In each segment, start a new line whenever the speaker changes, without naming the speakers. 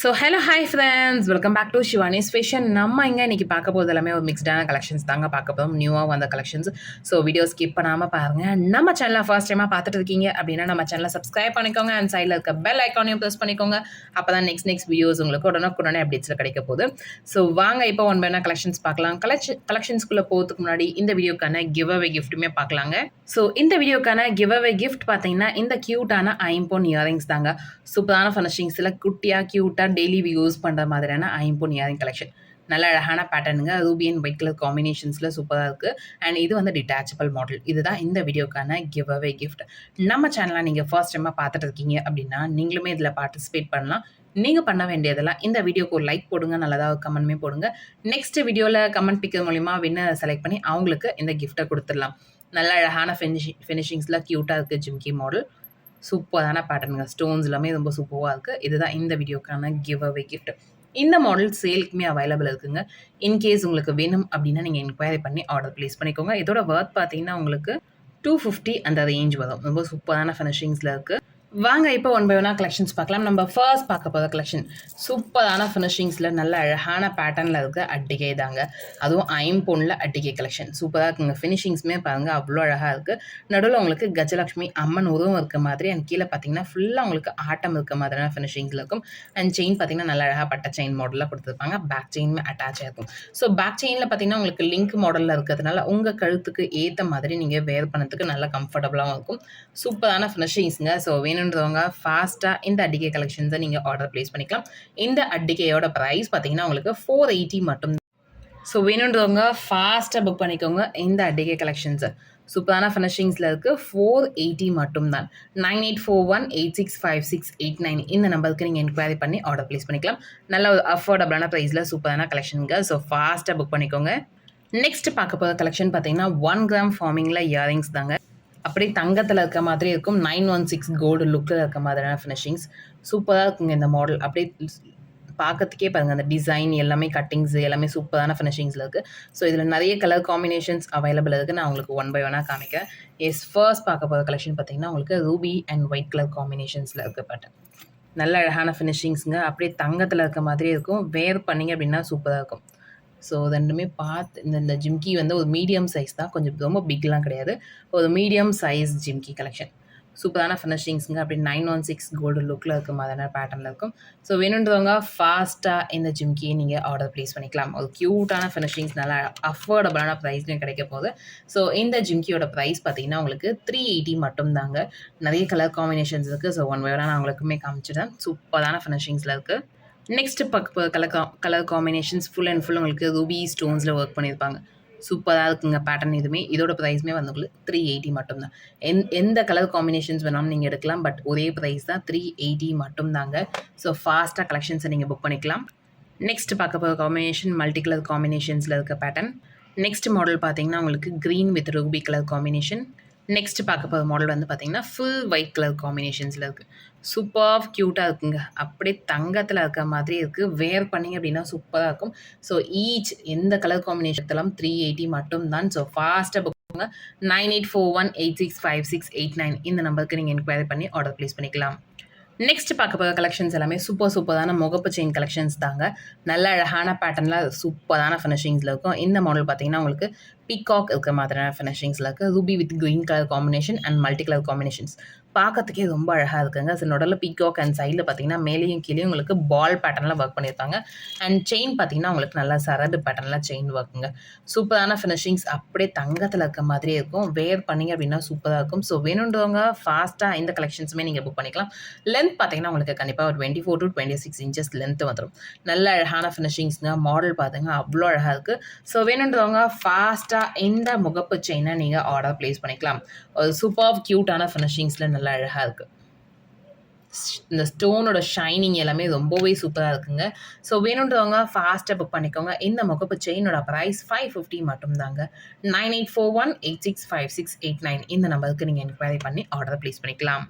So hello hi friends welcome back to Shivani fashion நம்ம இங்கே இன்றைக்கி பார்க்க போகிறது எல்லாமே ஒரு மிக்ஸ்டான கலெக்ஷன்ஸ் தாங்க பார்க்க போகிறோம் நியூவாக வந்த கலெக்ஷன்ஸ் ஸோ வீடியோ ஸ்கிப் பண்ணாமல் பாருங்கள் நம்ம சேனலை ஃபர்ஸ்ட் டைமாக பார்த்துட்டு இருக்கீங்க அப்படின்னா நம்ம சேனலை சப்ஸ்கிரைப் பண்ணிக்கோங்க. அண்ட் சைடில் இருக்க பெல் ஐக்கானையும் ப்ரெஸ் பண்ணிக்கோங்க. அப்போ தான் நெக்ஸ்ட் நெக்ஸ்ட் வீடியோஸ் உங்களுக்கு உடனுக்குடனே அப்டேட்ஸில் கிடைக்க போகுது. ஸோ வாங்க இப்போ ஒன் பை கலெக்ஷன்ஸ் பார்க்கலாம். கலெக்ஷன் கலெக்ஷன்ஸ்குள்ளே போகிறதுக்கு முன்னாடி இந்த வீடியோக்கான கிவ் அவே கிஃப்ட்டுமே பார்க்கலாங்க. ஸோ இந்த வீடியோக்கான கிவ் அவே கிஃப்ட் பார்த்தீங்கன்னா இந்த க்யூட்டான ஐம்போன் இயரிங்ஸ் தாங்க. சூப்பரான ஃபர்னிஷிங்ஸில் குட்டியாக க்யூட்டாக டெய்லி யூஸ் பண்ணுற மாதிரியான ஐம்போன் இயரிங் கலெக்ஷன் நல்ல அழகான பேட்டர்னுங்க ரூபி அண்ட் ஒயிட் கலர் காம்பினேஷன்ஸில் சூப்பராக இருக்குது அண்ட் இது வந்து டிட்டாச்சபிள் மாடல் இதுதான் இந்த வீடியோக்கான கிவ் அவே கிஃப்ட் நம்ம சேனலாக நீங்கள் ஃபர்ஸ்ட் டைமாக பார்த்துட்டு இருக்கீங்க அப்படின்னா நீங்களுமே இதில் பார்ட்டிசிபேட் பண்ணலாம். நீங்கள் பண்ண வேண்டியதெல்லாம் இந்த வீடியோக்கு ஒரு லைக் போடுங்க. நல்லதாக ஒரு கமெண்ட்மே போடுங்க. நெக்ஸ்ட் வீடியோவில் கமெண்ட் பிக்கிறது மூலிமா வின்னர் செலக்ட் பண்ணி அவங்களுக்கு இந்த கிஃப்ட்டை கொடுத்துடலாம். நல்ல அழகான ஃபினிஷிங் ஃபினிஷிங்ஸில் க்யூட்டாக இருக்குது ஜிம்கி மாடல் சூப்பரான பேட்டர்னுங்க ஸ்டோன்ஸ் எல்லாமே ரொம்ப சூப்பராக இருக்குது இதுதான் இந்த வீடியோக்கான கிவ் அவே கிஃப்ட் இந்த மாடல் சேலுக்குமே அவைலபிள் இருக்குங்க. இன்கேஸ் உங்களுக்கு வேணும் அப்படின்னா நீங்கள் என்கொயரி பண்ணி ஆர்டர் ப்ளேஸ் பண்ணிக்கோங்க. இதோட ஒர்த் பார்த்தீங்கன்னா உங்களுக்கு டூ ஃபிஃப்டி அந்த ரேஞ்ச் வரும். ரொம்ப சூப்பரான ஃபினிஷிங்ஸில் இருக்குது வாங்க இப்போ ஒன் பை ஒன்னாக கலெக்ஷன்ஸ் பார்க்கலாம். நம்ம ஃபர்ஸ்ட் பார்க்க போகிற கலெக்ஷன் சூப்பரான ஃபினிஷிங்ஸில் நல்ல அழகான பேட்டர்னில் இருக்க அட்டிகை தாங்க. அதுவும் ஐம்பொன்னில் அட்டிகை கலெக்ஷன் சூப்பராக இருக்குங்க. ஃபினிஷிங்ஸுமே பாருங்கள் அவ்வளோ அழகாக இருக்குது நடுவில் உங்களுக்கு கஜலக்ஷ்மி அம்மன் உருவம் இருக்க மாதிரி அண்ட் கீழே பார்த்தீங்கன்னா ஃபுல்லாக உங்களுக்கு ஆட்டம் இருக்க மாதிரியான ஃபினிஷிங்ஸில் இருக்கும். அண்ட் செயின் பார்த்தீங்கன்னா நல்ல அழகாக பட்ட செயின் மாடலில் கொடுத்துருப்பாங்க. பேக் செயினுமே அட்டாச் ஆகிருக்கும் ஸோ பேக் செயினில் பார்த்தீங்கன்னா உங்களுக்கு லிங்க் மாடலில் இருக்கிறதுனால உங்கள் கழுத்துக்கு ஏற்ற மாதிரி நீங்கள் வேர் பண்ணதுக்கு நல்லா கம்ஃபர்டபுளாகவும் இருக்கும். சூப்பரான ஃபினிஷிங்ஸுங்க ஸோ வேணுன்றவங்க ஃபாஸ்ட்டாக இந்த அட்டிகை கலெக்ஷன்ஸை நீங்கள் ஆர்டர் ப்ளேஸ் பண்ணிக்கலாம். இந்த அட்டிகையோட ப்ரைஸ் பார்த்தீங்கன்னா உங்களுக்கு ஃபோர் எயிட்டி மட்டும் ஸோ வேணுன்றவங்க ஃபாஸ்ட்டாக புக் பண்ணிக்கோங்க இந்த அட்டிகை கலெக்ஷன்ஸு சூப்பரான ஃபினிஷிங்ஸில் இருக்குது ஃபோர் எயிட்டி மட்டும்தான் nine eight four one eight six five six eight nine இந்த நம்பருக்கு நீங்கள் என்கொயரி பண்ணி ஆர்டர் ப்ளேஸ் பண்ணிக்கலாம். நல்ல ஒரு அஃபோர்டபுளான ப்ரைஸில் சூப்பரான கலெக்ஷனுங்க ஸோ ஃபாஸ்ட்டாக புக் பண்ணிக்கோங்க. நெக்ஸ்ட் பார்க்க போகிற கலெக்ஷன் பார்த்தீங்கன்னா ஒன் கிராம் ஃபார்மிங்கில் இயரிங்ஸ் தாங்க. அப்படியே தங்கத்தில் இருக்க மாதிரி இருக்கும். நைன் ஒன் சிக்ஸ் கோல்டு லுக்கில் இருக்க மாதிரியான ஃபினிஷிங்ஸ் சூப்பராக இருக்குங்க இந்த மாடல் அப்படியே பார்க்கறதுக்கே பாருங்கள் அந்த டிசைன் எல்லாமே கட்டிங்ஸ் எல்லாமே சூப்பரான ஃபினிஷிங்ஸில் இருக்குது ஸோ இதில் நிறைய கலர் காம்பினேஷன்ஸ் அவைலபிள் இருக்குது நான் உங்களுக்கு ஒன் பை ஒன்னாக காமிக்கிறேன். எஸ் ஃபர்ஸ்ட் பார்க்க போகிற கலெக்ஷன் பார்த்தீங்கன்னா உங்களுக்கு ரூபி அண்ட் ஒயிட் கலர் காம்பினேஷன்ஸில் இருக்கப்பட்டேன் நல்ல அழகான ஃபினிஷிங்ஸுங்க அப்படியே தங்கத்தில் இருக்க மாதிரியே இருக்கும். வேர் பண்ணிங்க அப்படின்னா சூப்பராக இருக்கும். ஸோ ரெண்டுமே பார்த்து இந்த இந்த ஜிம்கி வந்து ஒரு மீடியம் சைஸ் தான். கொஞ்சம் ரொம்ப பிக்லாம் கிடையாது. ஒரு மீடியம் சைஸ் ஜிம்கி கலெக்ஷன் சூப்பரான ஃபினிஷிங்ஸுங்க அப்படி நைன் ஒன் சிக்ஸ் கோல்டு லுக்கில் இருக்க மாதிரியான பேட்டர்னில் இருக்கும். ஸோ வேணுன்றவங்க ஃபாஸ்ட்டாக இந்த ஜிம்கியை நீங்கள் ஆர்டர் ப்ளேஸ் பண்ணிக்கலாம். ஒரு க்யூட்டான ஃபினிஷிங்ஸ் நல்லா அஃபோர்டபுளான ப்ரைஸ்லையும் கிடைக்க போகுது. ஸோ இந்த ஜிம்கியோட ப்ரைஸ் பார்த்தீங்கன்னா உங்களுக்கு த்ரீ எயிட்டி மட்டும் தாங்க. நிறைய கலர் காம்பினேஷன்ஸ் இருக்குது ஸோ ஒன் வேடாக நான் உங்களுக்குமே காமிச்சிடுறேன். சூப்பரான ஃபினிஷிங்ஸில் இருக்குது நெக்ஸ்ட் பக் கலர் கா colour combinations full and full உங்களுக்கு ரூபி ஸ்டோன்ஸில் ஒர்க் பண்ணியிருப்பாங்க. சூப்பராக இருக்குங்க பேட்டர்ன் இதுவுமே இதோட ப்ரைஸுமே வந்து உங்களுக்கு த்ரீ எயிட்டி மட்டும்தான். எந் எந்த கலர் காம்பினேஷன்ஸ் வேணாலும் நீங்கள் எடுக்கலாம் பட் ஒரே ப்ரைஸ் தான் த்ரீ எயிட்டி மட்டும்தாங்க. ஸோ ஃபாஸ்ட்டாக கலெக்ஷன்ஸை நீங்கள் புக் பண்ணிக்கலாம். நெக்ஸ்ட் பார்க்க போகிற காம்பினேஷன் மல்டி கலர் காம்பினேஷன்ஸில் இருக்க பேட்டர்ன் நெக்ஸ்ட் மாடல் பார்த்தீங்கன்னா உங்களுக்கு green with ruby colour combination next பார்க்க போகிற மாடல் வந்து பார்த்தீங்கன்னா ஃபுல் ஒயிட் கலர் காம்பினேஷன்ஸில் இருக்குது சூப்பர் க்யூட்டாக இருக்குங்க. அப்படியே தங்கத்தில் இருக்க மாதிரி இருக்குது வேர் பண்ணிங்க அப்படின்னா சூப்பராக இருக்கும். ஸோ ஈச் எந்த கலர் காம்பினேஷன்லாம் த்ரீ எயிட்டி மட்டும்தான். ஸோ ஃபாஸ்ட்டாக புக் பண்ணுங்க. Nine eight four one eight six five six eight nine இந்த நம்பருக்கு நீங்கள் என்கொயரி பண்ணி ஆர்டர் ப்ளேஸ் பண்ணிக்கலாம். நெக்ஸ்ட் பார்க்க போகிற கலெக்ஷன்ஸ் எல்லாமே சூப்பர் சூப்பரான முகப்பு செயின் கலெக்ஷன்ஸ் தாங்க. நல்ல அழகான பேட்டர்னில் சூப்பரான ஃபினிஷிங்ஸில் இருக்கும். இந்த மாடல் பார்த்தீங்கன்னா உங்களுக்கு பீகாக் இருக்க மாதிரியான ஃபினிஷிங்ஸில் இருக்குது ruby with green colour combination and multi colour combinations பார்க்கறதுக்கே ரொம்ப அழகாக இருக்குங்க. ஸோ நொடலில் பீகாக் அண்ட் சைடில் பார்த்தீங்கன்னா மேலேயும் கீழே உங்களுக்கு பால் பேட்டர்னில் ஒர்க் பண்ணியிருப்பாங்க. அண்ட் செயின் பார்த்தீங்கன்னா உங்களுக்கு நல்லா சரடு பேட்டர்னில் செயின் ஒர்க்குங்க சூப்பரான ஃபினிஷிங்ஸ் அப்படியே தங்கத்தில் இருக்க மாதிரியே இருக்கும். வேர் பண்ணிங்க அப்படின்னா சூப்பராக இருக்கும். ஸோ வேணுன்றவங்க ஃபாஸ்ட்டாக இந்த கலெக்ஷன்ஸுமே நீங்கள் புக் பண்ணிக்கலாம். லென்த் பார்த்தீங்கன்னா உங்களுக்கு கண்டிப்பாக ஒரு twenty four to twenty six inches length வந்துடும் நல்ல அழகான ஃபினிஷிங்ஸுங்க மாடல் பார்த்துங்க அவ்வளோ அழகாக இருக்குது ஸோ வேணுன்றவங்க ஃபாஸ்ட் லாஸ்ட்டாக இந்த முகப்பு செயினை நீங்கள் ஆர்டர் ப்ளேஸ் பண்ணிக்கலாம். ஒரு சூப்பர் க்யூட்டான ஃபினிஷிங்ஸில் நல்லா அழகாக இருக்குது இந்த ஸ்டோனோட ஷைனிங் எல்லாமே ரொம்பவே சூப்பராக இருக்குங்க. ஸோ வேணுன்றவங்க ஃபாஸ்ட்டாக புக் பண்ணிக்கோங்க. இந்த முகப்பு செயினோட ப்ரைஸ் ஃபைவ் ஃபிஃப்டி மட்டும்தாங்க. Nine eight four one eight six five six eight nine இந்த நம்பருக்கு நீங்கள் என்கொயரி பண்ணி ஆர்டர் ப்ளேஸ் பண்ணிக்கலாம்.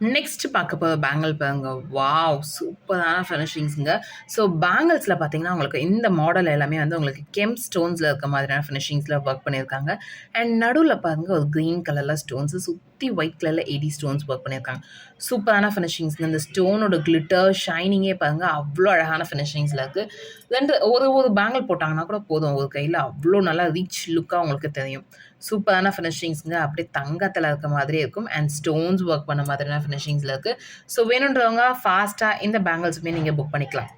நெக்ஸ்ட் பார்க்க போகிற பேங்கிள் பாருங்க. வாவ் சூப்பரான ஃபினிஷிங்ஸுங்க ஸோ பேங்கிள்ஸில் பார்த்தீங்கன்னா உங்களுக்கு இந்த மாடல் எல்லாமே வந்து உங்களுக்கு கெம் ஸ்டோன்ஸில் இருக்க மாதிரியான ஃபினிஷிங்ஸில் ஒர்க் பண்ணியிருக்காங்க. அண்ட் நடுவில் பாருங்க ஒரு க்ரீன் கலரில் ஸ்டோன்ஸு சூப்பர் சுற்றி ஒயிட் கலரில் எயிட்டி ஸ்டோன்ஸ் ஒர்க் பண்ணியிருக்காங்க. சூப்பரான ஃபினிஷிங்ஸ் இந்த ஸ்டோனோட கிளிட்டர் ஷைனிங்கே பாருங்கள் அவ்வளோ அழகான ஃபினிஷிங்ஸில் இருக்குது ரெண்டு ஒரு ஒரு பேங்கிள் போட்டாங்கன்னா கூட போதும். ஒரு கையில் அவ்வளோ நல்லா ரிச் லுக்காக உங்களுக்கு தெரியும். சூப்பரான ஃபினிஷிங்ஸுங்க அப்படியே தங்கத்தில் இருக்க மாதிரி இருக்கும். அண்ட் ஸ்டோன்ஸ் ஒர்க் பண்ண மாதிரியான ஃபினிஷிங்ஸில் இருக்குது ஸோ வேணுன்றவங்க ஃபாஸ்ட்டாக இந்த பேங்கிள்ஸுமே நீங்கள் புக் பண்ணிக்கலாம்.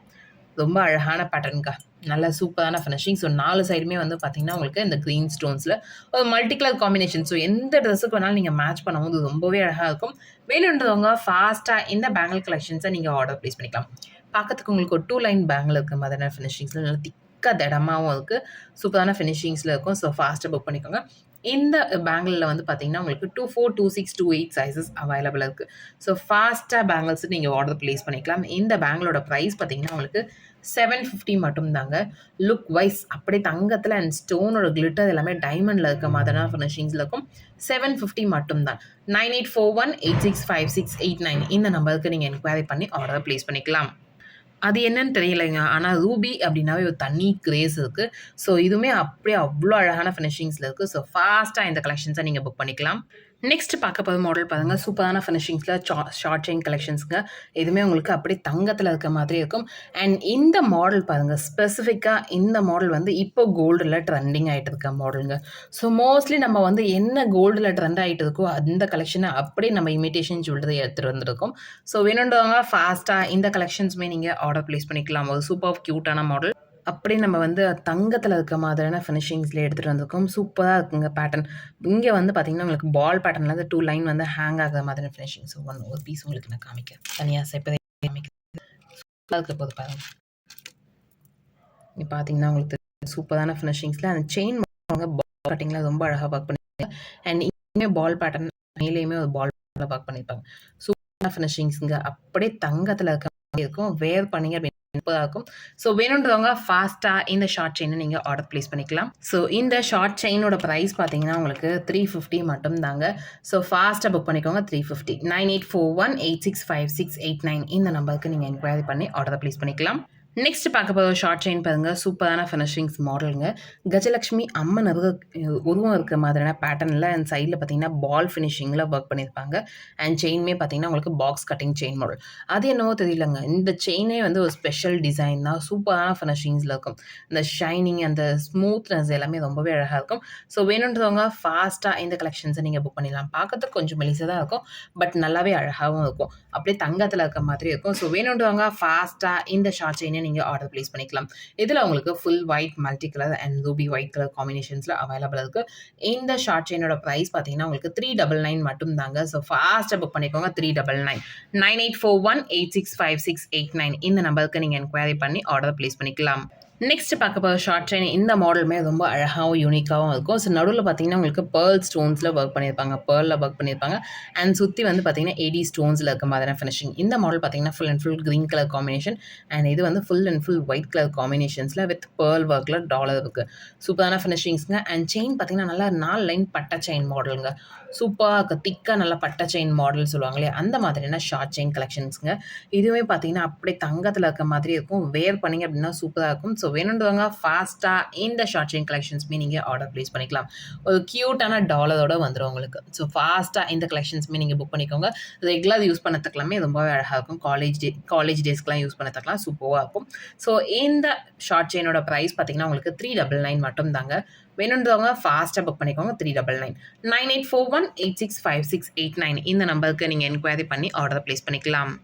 ரொம்ப அழகான பேட்டர்னுக்கா நல்ல சூப்பரான ஃபினிஷிங் ஸோ நாலு சைடுமே வந்து பார்த்தீங்கன்னா உங்களுக்கு இந்த க்ரீன் ஸ்டோன்ஸில் ஒரு மல்டி கலர் காம்பினேஷன் ஸோ எந்த ட்ரெஸ்ஸுக்கு வேணாலும் நீங்கள் மேட்ச் பண்ணும்போது ரொம்பவே அழகாக இருக்கும். வேணுன்றவங்க ஃபாஸ்ட்டாக இந்த பேங்கிள் கலெக்ஷன்ஸை நீங்கள் ஆர்டர் ப்ளேஸ் பண்ணிக்கலாம். பார்க்கறதுக்கு உங்களுக்கு ஒரு டூ லைன் பேங்கில் இருக்க மாதிரியான ஃபினிஷிங்ஸில் நல்லா திக்காக திடமாகவும் இருக்குது சூப்பரான ஃபினிஷிங்ஸில் இருக்கும். ஸோ ஃபாஸ்ட்டாக புக் பண்ணிக்கோங்க. இந்த பேங்கிளில் வந்து பார்த்தீங்கன்னா உங்களுக்கு two four two six two eight sizes available இருக்குது ஸோ ஃபாஸ்ட்டாக பேங்கிள்ஸ் நீங்கள் ஆர்டர் ப்ளேஸ் பண்ணிக்கலாம். இந்த பேங்கிளோட ப்ரைஸ் பார்த்தீங்கன்னா உங்களுக்கு செவன் ஃபிஃப்டி மட்டும்தாங்க. லுக் வைஸ் அப்படியே தங்கத்தில் அண்ட் ஸ்டோனோட கிளிட்டர் எல்லாமே டைமண்டில் இருக்க மாதிரியான ஃபினிஷிங்ஸில் இருக்கும். செவன் ஃபிஃப்டி மட்டும் தான் nine eight four one eight six five six eight nine இந்த நம்பருக்கு நீங்கள் என்கொயரி பண்ணி ஆர்டர் ப்ளேஸ் பண்ணிக்கலாம். அது என்னன்னு தெரியலைங்க. ஆனால் ரூபி அப்படின்னாவே ஒரு தனி கிரேஸ் இருக்குது ஸோ இதுவுமே அப்படியே அவ்வளோ அழகான ஃபினிஷிங்ஸில் இருக்குது ஸோ ஃபாஸ்ட்டாக இந்த கலெக்ஷன்ஸை நீங்கள் புக் பண்ணிக்கலாம். நெக்ஸ்ட் பார்க்க போகிற மாடல் பாருங்க. சூப்பரான ஃபினிஷிங்ஸில் ஷார்ட் செயின் கலெக்ஷன்ஸுங்க எதுவுமே உங்களுக்கு அப்படியே தங்கத்தில் இருக்க மாதிரி இருக்கும். அண்ட் இந்த மாடல் பாருங்கள் ஸ்பெசிஃபிக்காக இந்த மாடல் வந்து இப்போ கோல்டில் ட்ரெண்டிங் ஆகிட்டு இருக்க மாடலுங்க ஸோ மோஸ்ட்லி நம்ம வந்து என்ன கோல்டில் ட்ரெண்ட் ஆகிட்டு இருக்கோ அந்த கலெக்ஷனை அப்படியே நம்ம இமிட்டேஷன் ஜுவல்லரி எடுத்துகிட்டு வந்திருக்கோம். ஸோ வேணுன்றவங்க ஃபாஸ்ட்டாக இந்த கலெக்ஷன்ஸுமே நீங்கள் ஆர்டர் ப்ளேஸ் பண்ணிக்கலாம். ஒரு சூப்பர் க்யூட்டான மாடல் அப்படியே நம்ம வந்து தங்கத்தில் இருக்க மாதிரியான ஃபினிஷிங்ஸில் எடுத்துகிட்டு வந்திருக்கோம். சூப்பராக இருக்குங்க பேட்டர்ன் இங்கே வந்து பார்த்தீங்கன்னா உங்களுக்கு பால் பேட்டர்னில் இருந்து டூ லைன் வந்து ஹேங் ஆகிற மாதிரியான ஃபினிஷிங்ஸ் ஒன் ஒரு பீஸ் உங்களுக்கு நான் காமிக்கிறேன். தனியாக செப்பதே காமிக்கிறேன். சூப்பராக இருக்க போது பாருங்க. இங்கே பார்த்தீங்கன்னா உங்களுக்கு சூப்பரான ஃபினிஷிங்ஸில் அந்த செயின் பால் கட்டிங்கில் ரொம்ப அழகாக ஒர்க் பண்ணியிருக்காங்க அண்ட் இங்கே பால் பேட்டர்ன் மேலேயுமே ஒரு பால் ஒர்க் பண்ணியிருப்பாங்க சூப்பரான ஃபினிஷிங்ஸுங்க அப்படியே தங்கத்தில் இருக்க மாதிரி இருக்கும். வேர் பண்ணிங்க அப்படின்னு முப்பதாக இருக்கும் ஸோ வேணுன்றவங்க ஃபாஸ்ட்டாக இந்த ஷார்ட் செயினை நீங்கள் ஆர்டர் ப்ளேஸ் பண்ணிக்கலாம். ஸோ இந்த ஷார்ட் செயினோட ப்ரைஸ் பார்த்தீங்கன்னா உங்களுக்கு த்ரீ ஃபிஃப்டி மட்டும் தாங்க ஸோ ஃபாஸ்ட்டாக புக் பண்ணிக்கோங்க three fifty nine eight four one eight six five six eight nine இந்த நம்பருக்கு நீங்கள் என்கொயரி பண்ணி ஆர்டர் ப்ளேஸ் பண்ணிக்கலாம். நெக்ஸ்ட் பார்க்க போகிற ஷார்ட் செயின் பாருங்கள் சூப்பரான ஃபினிஷிங்ஸ் மாடலுங்க கஜலக்ஷ்மி அம்மன் அருக உருவம் இருக்கிற மாதிரியான பேட்டர்னில் அண்ட் சைடில் பார்த்தீங்கன்னா பால் ஃபினிஷிங்கில் ஒர்க் பண்ணியிருப்பாங்க. அண்ட் செயின்மே பார்த்தீங்கன்னா உங்களுக்கு பாக்ஸ் கட்டிங் செயின் மாடல் அது என்னவோ தெரியலங்க. இந்த செயினே வந்து ஒரு ஸ்பெஷல் டிசைன் தான். சூப்பரான ஃபினிஷிங்ஸில் இருக்கும். இந்த ஷைனிங் அந்த ஸ்மூத்னஸ் எல்லாமே ரொம்பவே அழகாக இருக்கும். ஸோ வேணுன்றவங்க ஃபாஸ்ட்டாக இந்த கலெக்ஷன்ஸை நீங்கள் புக் பண்ணிடலாம். பார்க்கறதுக்கு கொஞ்சம் மெலிசாக தான் இருக்கும். பட் நல்லாவே அழகாகவும் இருக்கும். அப்படியே தங்கத்தில் இருக்க மாதிரி இருக்கும். ஸோ வேணுன்றவங்க ஃபாஸ்ட்டாக இந்த ஷார்ட் செயினை நீங்கள் ஆர்டர் ப்ளேஸ் பண்ணிக்கலாம். இதில் உங்களுக்கு full white multi colour and ruby white colour காம்பினேஷன்ஸில் available இருக்குது இந்த ஷார்ட் செயினோட ப்ரைஸ் பார்த்தீங்கன்னா உங்களுக்கு த்ரீ டபுள் நைன் மட்டும் தாங்க. ஸோ ஃபாஸ்ட்டாக புக் பண்ணிக்கோங்க three double nine nine eight four one eight six five six eight nine இந்த நம்பருக்கு நீங்கள் என்கொயரி பண்ணி ஆர்டர் ப்ளேஸ் பண்ணிக்கலாம். நெக்ஸ்ட் பார்க்க போகிற ஷார்ட் செயின் இந்த மாடலுமே ரொம்ப அழகாகவும் யூனிக்காகவும் இருக்கும். ஸோ நடுவில் பார்த்தீங்கன்னா உங்களுக்கு பேர்ல் ஸ்டோன்ஸில் ஒர்க் பண்ணியிருப்பாங்க. பேர்லில் ஒர்க் பண்ணியிருப்பாங்க. அண்ட் சுற்றி வந்து பார்த்தீங்கன்னா எடி ஸ்டோன்ஸில் இருக்க மாதிரியான ஃபினிஷிங் இந்த மாடல் பார்த்தீங்கன்னா full and full green colour combination and இது வந்து full and full white colour காம்பினேஷன்ஸில் with pearl ஒர்க்கில் டாலர் இருக்குது சூப்பரான ஃபினிஷிங்ஸுங்க அண்ட் செயின் பார்த்தீங்கன்னா நல்லா நாலு லைன் பட்டை செயின் மாடலுங்க சூப்பராக திக்காக நல்லா பட்டை செயின் மாடல் சொல்லுவாங்களே அந்த மாதிரியான ஷார்ட் செயின் கலெக்ஷன்ஸுங்க இதுவே பார்த்தீங்கன்னா அப்படியே தங்கத்தில் இருக்க மாதிரி இருக்கும். வேர் பண்ணிங்க அப்படின்னா சூப்பராக இருக்கும். ஸோ வேணுன்றவங்க ஃபாஸ்ட்டாக இந்த ஷார்ட் செயின் கலெக்ஷன்ஸுமே நீங்கள் ஆர்டர் ப்ளேஸ் பண்ணிக்கலாம். ஒரு க்யூட்டான டாலரோட வந்துடும் உங்களுக்கு. ஸோ ஃபாஸ்ட்டாக இந்த கலெக்ஷன்ஸுமே நீங்கள் புக் பண்ணிக்கோங்க. ரெகுலர் யூஸ் பண்ணத்துக்கலாமே ரொம்பவே அழகாக இருக்கும். காலேஜ் டே காலேஜ் டேஸ்க்கெலாம் யூஸ் பண்ணத்துக்கலாம் சூப்பராக இருக்கும். ஸோ இந்த ஷார்ட் செயினோட ப்ரைஸ் பார்த்தீங்கன்னா உங்களுக்கு த்ரீ டபுள் நைன் மட்டும் தாங்க வேணுன்றவங்க ஃபாஸ்ட்டாக புக் பண்ணிக்கோங்க. Three double nine nine eight four one eight six five six eight nine இந்த நம்பருக்கு நீங்கள் என்கொயரி பண்ணி ஆர்டர் ப்ளேஸ் பண்ணிக்கலாம்.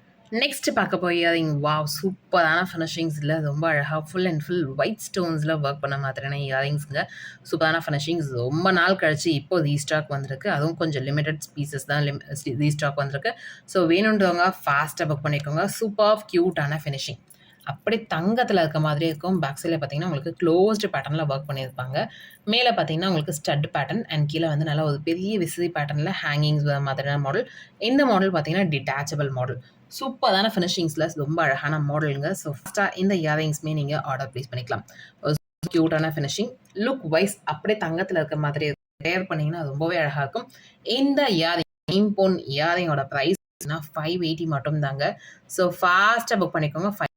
நெக்ஸ்ட் பார்க்க போய் இயரிங் சூப்பரான ஃபினிஷிங்ஸில் ரொம்ப அழகாக ஃபுல் அண்ட் ஃபுல் ஒயிட் ஸ்டோன்ஸில் ஒர்க் பண்ண மாதிரியான இயரிங்ஸுங்க சூப்பரான ஃபினிஷிங்ஸ் ரொம்ப நாள் கழிச்சு இப்போ ரீஸ்டாக் வந்திருக்கு. அதுவும் கொஞ்சம் லிமிடெட் பீசஸ் தான் லிம் ரீஸ்டாக் வந்திருக்கு. ஸோ வேணுன்றவங்க ஃபாஸ்ட்டாக புக் பண்ணிக்கோங்க. சூப்பர் க்யூட்டான ஃபினிஷிங் அப்படி தங்கத்தில் இருக்க மாதிரி இருக்கும். பேக் சைடில் பார்த்தீங்கன்னா உங்களுக்கு க்ளோஸ்டு பேட்டர்னில் ஒர்க் பண்ணியிருப்பாங்க. மேலே பார்த்தீங்கன்னா உங்களுக்கு ஸ்டட் பேட்டர்ன் அண்ட் கீழே வந்து நல்லா ஒரு பெரிய விசிறி பேட்டர்னில் ஹேங்கிங்ஸ் மாதிரியான மாடல் இந்த மாடல் பார்த்தீங்கன்னா டிட்டாச்சபிள் மாடல் சூப்பரான ஃபினிஷிங்ஸில் ரொம்ப அழகான மாடலுங்க ஸோ ஃபஸ்ட்டாக இந்த இயரிங்ஸ்மே நீங்கள் ஆர்டர் ப்ளேஸ் பண்ணிக்கலாம். க்யூட்டான ஃபினிஷிங் லுக் வைஸ் அப்படியே தங்கத்தில் இருக்க மாதிரி வேர் பண்ணிங்கன்னா ரொம்பவே அழகாக இருக்கும். இந்த இயரிங் இம்போன் இயரிங்கோட ப்ரைஸ்னா ஃபைவ் எயிட்டி மட்டும் தாங்க ஸோ ஃபாஸ்ட்டாக புக் பண்ணிக்கோங்க. Five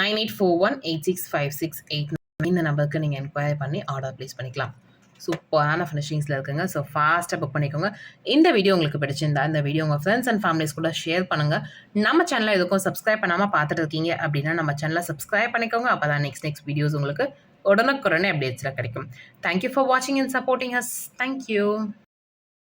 nine eight four one eight six five six eight இந்த நம்பருக்கு நீங்கள் என்கொயரி பண்ணி ஆர்டர் ப்ளேஸ் பண்ணிக்கலாம். சூப்பரான ஃபினிஷிங்ஸில் இருக்குங்க. ஸோ ஃபாஸ்ட்டாக புக் பண்ணிக்கோங்க. இந்த வீடியோ உங்களுக்கு பிடிச்சிருந்தா இந்த வீடியோ உங்கள் ஃப்ரெண்ட்ஸ் அண்ட் ஃபேமிலிஸ் கூட ஷேர் பண்ணுங்கள் நம்ம சேனலை எதுக்கும் சப்ஸ்கிரைப் பண்ணாமல் பார்த்துட்டு இருக்கீங்க அப்படின்னா நம்ம சேனலை சப்ஸ்கிரைப் பண்ணிக்கோங்க. அப்போ தான் நெக்ஸ்ட் நெக்ஸ்ட் வீடியோஸ் உங்களுக்கு உடனுக்குடனே அப்டேட்ஸில் கிடைக்கும். தேங்க்யூ ஃபார் வாட்சிங் and supporting us thank you